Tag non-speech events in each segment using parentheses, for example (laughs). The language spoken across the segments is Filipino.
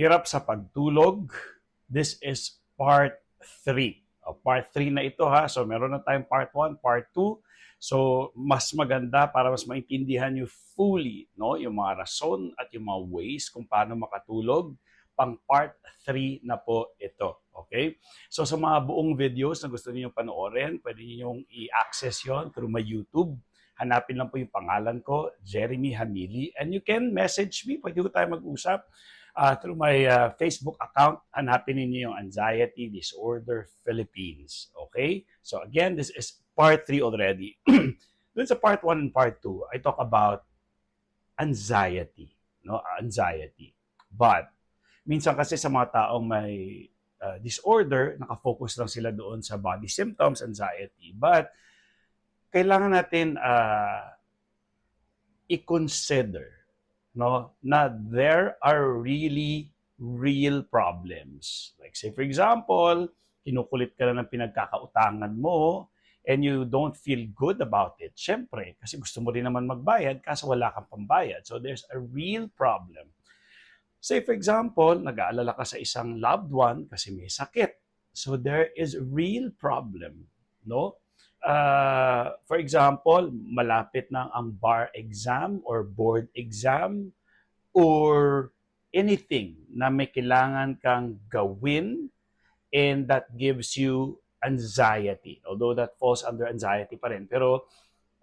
Hirap sa pagtulog. This is part 3. O, part 3 na ito ha. So meron na tayong part 1, part 2. So mas maganda para mas maintindihan nyo fully no, yung mga rason at yung mga ways kung paano makatulog. Pang part 3 na po ito. Okay? So sa mga buong videos na gusto niyo panoorin, pwede niyo i-access yon through my YouTube. Hanapin lang po yung pangalan ko, Jeremy Hamili. And you can message me. Pwede ko tayo mag-usap uh, through my uh, Facebook account. Hanapin niyo yung Anxiety Disorder Philippines. Okay? So again, this is part 3 already. (clears throat) Dun sa part 1 and part 2, I talk about anxiety. No? Anxiety. But, minsan kasi sa mga taong may uh, disorder, nakafocus lang sila doon sa body symptoms, anxiety. But, kailangan natin uh, i-consider no, na there are really real problems. Like say for example, kinukulit ka na ng pinagkakautangan mo and you don't feel good about it. Siyempre, kasi gusto mo rin naman magbayad kaso wala kang pambayad. So there's a real problem. Say for example, nag-aalala ka sa isang loved one kasi may sakit. So there is real problem, no? Uh, for example, malapit na ang bar exam or board exam or anything na may kailangan kang gawin and that gives you anxiety. Although that falls under anxiety pa rin. Pero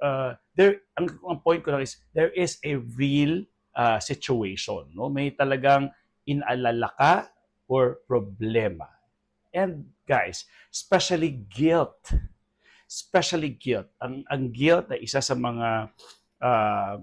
uh, there, ang, ang point ko lang is there is a real uh, situation. No? May talagang inalala ka or problema. And guys, especially guilt especially guilt. Ang, ang guilt ay isa sa mga uh,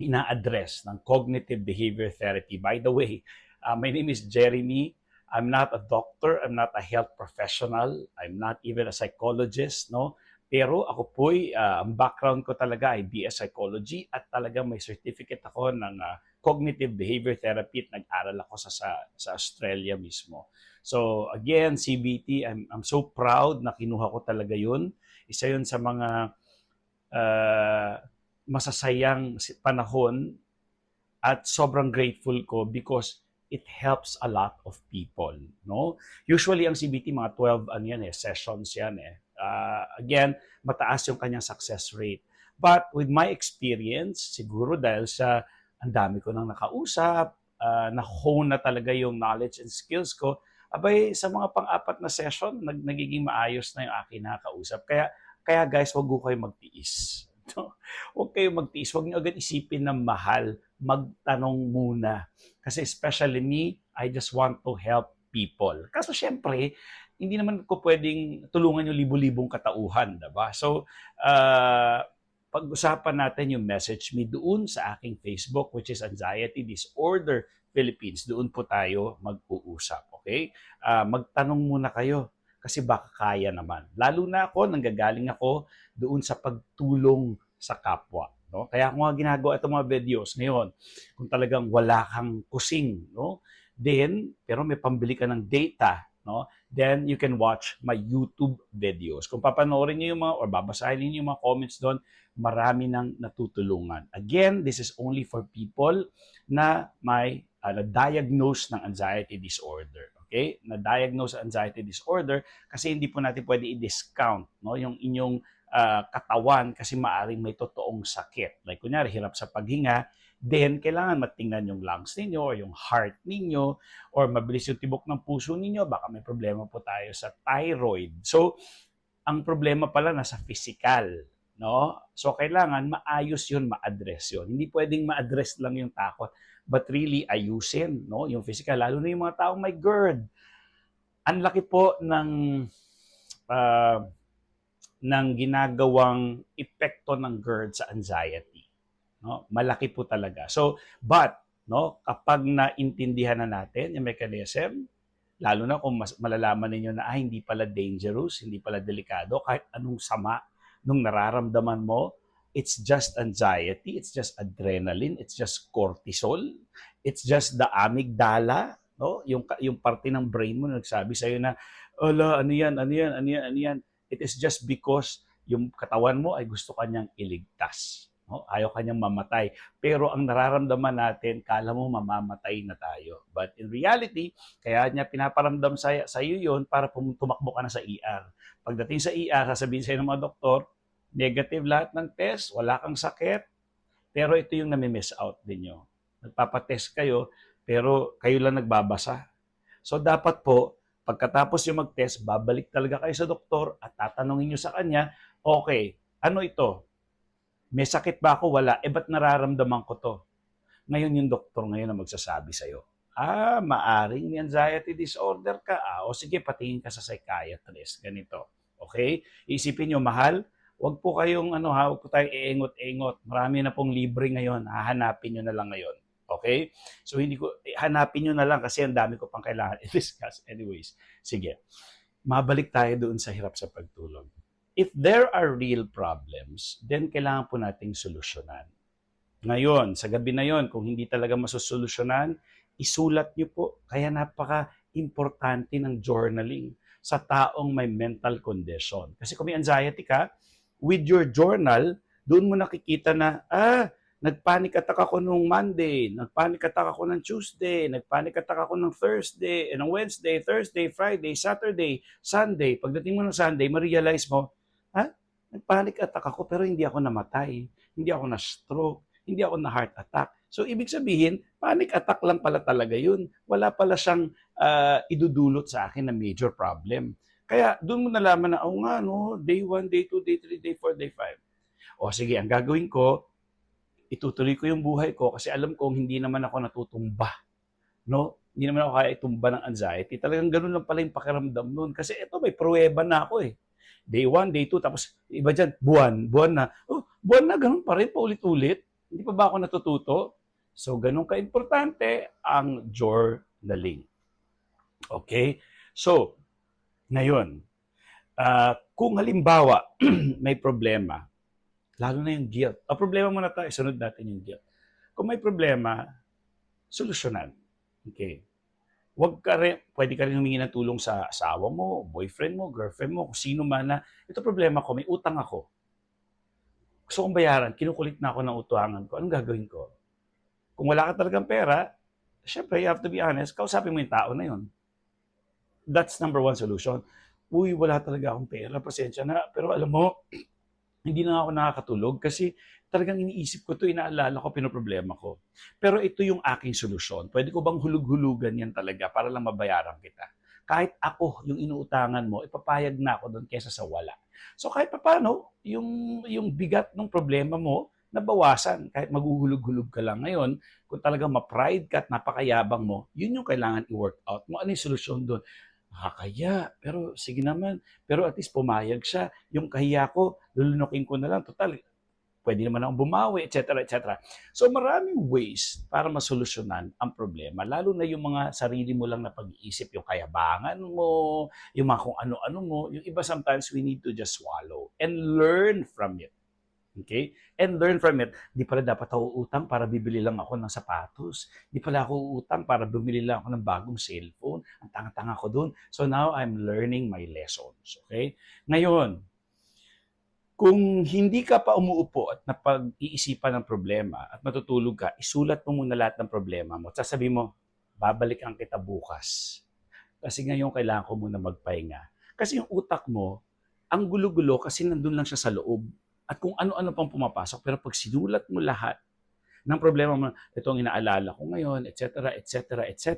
ina-address ng cognitive behavior therapy. By the way, uh, my name is Jeremy. I'm not a doctor, I'm not a health professional, I'm not even a psychologist, no? Pero ako po'y, uh, ang background ko talaga ay BS Psychology at talaga may certificate ako ng uh, Cognitive Behavior Therapy at nag-aral ako sa, sa, sa Australia mismo. So again, CBT, I'm, I'm so proud na kinuha ko talaga yun. Isa yun sa mga uh, masasayang panahon at sobrang grateful ko because it helps a lot of people, no? Usually ang CBT mga 12 ano yan eh, sessions yan eh. Uh, again, mataas yung kanyang success rate. But with my experience, siguro dahil sa ang dami ko nang nakausap, uh, na-hone na talaga yung knowledge and skills ko, abay sa mga pang-apat na session, nag, nagiging maayos na yung akin nakakausap. Kaya, kaya guys, wag ko kayo magtiis. (laughs) Huwag kayo magtiis. Huwag niyo agad isipin na mahal. Magtanong muna. Kasi especially me, I just want to help people. Kaso syempre, hindi naman ko pwedeng tulungan yung libu-libong katauhan, diba? So, uh, pag-usapan natin yung message me doon sa aking Facebook, which is Anxiety Disorder Philippines. Doon po tayo mag-uusap, okay? Uh, magtanong muna kayo kasi baka kaya naman. Lalo na ako, nanggagaling ako doon sa pagtulong sa kapwa. No? Kaya ako nga ginagawa itong mga videos ngayon, kung talagang wala kang kusing, no? then, pero may pambili ka ng data, no? then you can watch my YouTube videos. Kung papanoorin niyo yung mga, or babasahin niyo yung mga comments doon, marami nang natutulungan. Again, this is only for people na may uh, na-diagnose ng anxiety disorder. Okay? Na-diagnose anxiety disorder kasi hindi po natin pwede i-discount no, yung inyong uh, katawan kasi maaring may totoong sakit. Like kunyari, hirap sa paghinga, then kailangan matingnan yung lungs ninyo or yung heart ninyo or mabilis yung tibok ng puso ninyo, baka may problema po tayo sa thyroid. So, ang problema pala nasa physical, no? So, kailangan maayos yun, ma-address yun. Hindi pwedeng ma-address lang yung takot, but really ayusin, no? Yung physical, lalo na yung mga taong may GERD. Ang laki po ng uh, ng ginagawang epekto ng GERD sa anxiety. No? Malaki po talaga. So, but, no, kapag naintindihan na natin yung mechanism, lalo na kung mas, malalaman ninyo na ah, hindi pala dangerous, hindi pala delikado, kahit anong sama nung nararamdaman mo, it's just anxiety, it's just adrenaline, it's just cortisol, it's just the amygdala, no? Yung yung parte ng brain mo na nagsabi sa iyo na, "Ala, ano 'yan? Ano 'yan? Ano 'yan? Ano 'yan?" It is just because yung katawan mo ay gusto kanyang iligtas. No? Ayaw kanyang mamatay. Pero ang nararamdaman natin, kala mo mamamatay na tayo. But in reality, kaya niya pinaparamdam sa, sa iyo yun para tumakbo ka na sa ER. Pagdating sa ER, sasabihin sa'yo ng mga doktor, negative lahat ng test, wala kang sakit, pero ito yung nami-miss out din nyo. Nagpapatest kayo, pero kayo lang nagbabasa. So dapat po, pagkatapos yung mag-test, babalik talaga kayo sa doktor at tatanungin nyo sa kanya, okay, ano ito? May sakit ba ako? Wala. Eh, ba't nararamdaman ko to? Ngayon yung doktor ngayon na magsasabi sa'yo, ah, maaring may anxiety disorder ka. Ah, o sige, patingin ka sa psychiatrist. Ganito. Okay? Isipin nyo, mahal, wag po kayong, ano ha, wag po tayong iingot-ingot. Marami na pong libre ngayon. Hahanapin nyo na lang ngayon. Okay? So, hindi ko, eh, hanapin nyo na lang kasi ang dami ko pang kailangan (laughs) i-discuss. Anyways, sige. Mabalik tayo doon sa hirap sa pagtulog if there are real problems, then kailangan po nating solusyonan. Ngayon, sa gabi na yon, kung hindi talaga masusolusyonan, isulat nyo po. Kaya napaka-importante ng journaling sa taong may mental condition. Kasi kung may anxiety ka, with your journal, doon mo nakikita na, ah, nagpanic attack ako nung Monday, nagpanic attack ako ng Tuesday, nagpanic attack ako ng Thursday, eh, ng Wednesday, Thursday, Friday, Saturday, Sunday. Pagdating mo ng Sunday, ma-realize mo, ha? Nagpanic attack ako pero hindi ako namatay, hindi ako na-stroke, hindi ako na-heart attack. So, ibig sabihin, panic attack lang pala talaga yun. Wala pala siyang ah, idudulot sa akin na major problem. Kaya, doon mo nalaman na, oh nga, no, day 1, day 2, day 3, day 4, day 5. O sige, ang gagawin ko, itutuloy ko yung buhay ko kasi alam kong hindi naman ako natutumba. No? Hindi naman ako kaya itumba ng anxiety. Talagang ganun lang pala yung pakiramdam noon. Kasi ito, may pruweba na ako eh. Day 1, day 2, tapos iba dyan, buwan, buwan na. Oh, buwan na, ganun pa rin, paulit-ulit. Hindi pa ba ako natututo? So, ganun ka-importante ang journaling. Okay? So, ngayon, ah, kung halimbawa (clears throat) may problema, lalo na yung guilt. O problema muna tayo, sunod natin yung guilt. Kung may problema, solusyonan. Okay. Huwag ka rin, pwede ka rin humingi ng tulong sa asawa mo, boyfriend mo, girlfriend mo, kung sino man na, ito problema ko, may utang ako. Gusto kong bayaran, kinukulit na ako ng utangan ko. Anong gagawin ko? Kung wala ka talagang pera, syempre, you have to be honest, kausapin mo yung tao na yun. That's number one solution. Uy, wala talaga akong pera, pasensya na. Pero alam mo, (clears throat) hindi na ako nakakatulog kasi talagang iniisip ko to, inaalala ko, pinoproblema ko. Pero ito yung aking solusyon. Pwede ko bang hulug-hulugan yan talaga para lang mabayaran kita? Kahit ako, yung inuutangan mo, ipapayag na ako doon kesa sa wala. So kahit papano, yung, yung bigat ng problema mo, nabawasan. Kahit maghuhulog-hulog ka lang ngayon, kung talagang ma-pride ka at napakayabang mo, yun yung kailangan i-work out mo. Ano yung solusyon doon? Nakakaya, pero sige naman. Pero at least pumayag siya. Yung kahiya ko, lulunukin ko na lang. Total, pwede naman akong bumawi, etc. etc. So maraming ways para masolusyonan ang problema. Lalo na yung mga sarili mo lang na pag-iisip, yung kayabangan mo, yung mga kung ano-ano mo. Yung iba sometimes we need to just swallow and learn from it. Okay? And learn from it. Di pala dapat ako utang para bibili lang ako ng sapatos. Di pala ako utang para bumili lang ako ng bagong cellphone. Ang tanga-tanga ko dun. So now I'm learning my lessons. Okay? Ngayon, kung hindi ka pa umuupo at napag-iisipan ng problema at matutulog ka, isulat mo muna lahat ng problema mo. At sasabihin mo, babalikan kita bukas. Kasi ngayon kailangan ko muna magpahinga. Kasi yung utak mo, ang gulo-gulo kasi nandun lang siya sa loob. At kung ano-ano pang pumapasok. Pero pag sinulat mo lahat ng problema mo, ito ang inaalala ko ngayon, etc., etc., etc.,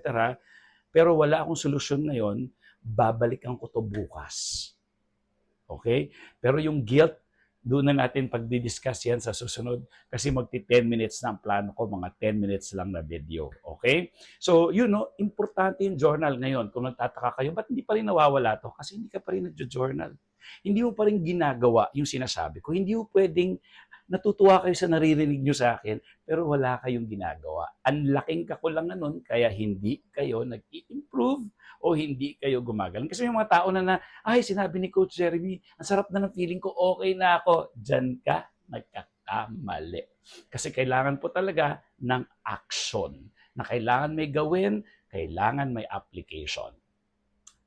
pero wala akong solusyon ngayon, babalikan ko to bukas. Okay? Pero yung guilt, doon na natin pagdi-discuss yan sa susunod kasi magti 10 minutes na ang plano ko, mga 10 minutes lang na video. Okay? So, you know, importante yung journal ngayon. Kung nagtataka kayo, ba't hindi pa rin nawawala to? Kasi hindi ka pa rin nagjo-journal. Hindi mo pa rin ginagawa yung sinasabi ko. Hindi mo pwedeng natutuwa kayo sa naririnig nyo sa akin, pero wala kayong ginagawa. Ang laking kakulangan nun, kaya hindi kayo nag-i-improve o hindi kayo gumagaling. Kasi may mga tao na na, ay, sinabi ni Coach Jeremy, ang sarap na ng feeling ko, okay na ako. Diyan ka, nagkakamali. Kasi kailangan po talaga ng action. Na kailangan may gawin, kailangan may application.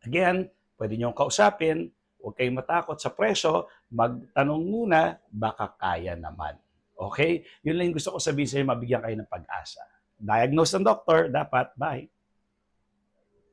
Again, pwede nyo kausapin, huwag kayong matakot sa presyo, magtanong muna, baka kaya naman. Okay? Yun lang yung gusto ko sabihin sa'yo, mabigyan kayo ng pag-asa. Diagnose ng doktor, dapat, bye.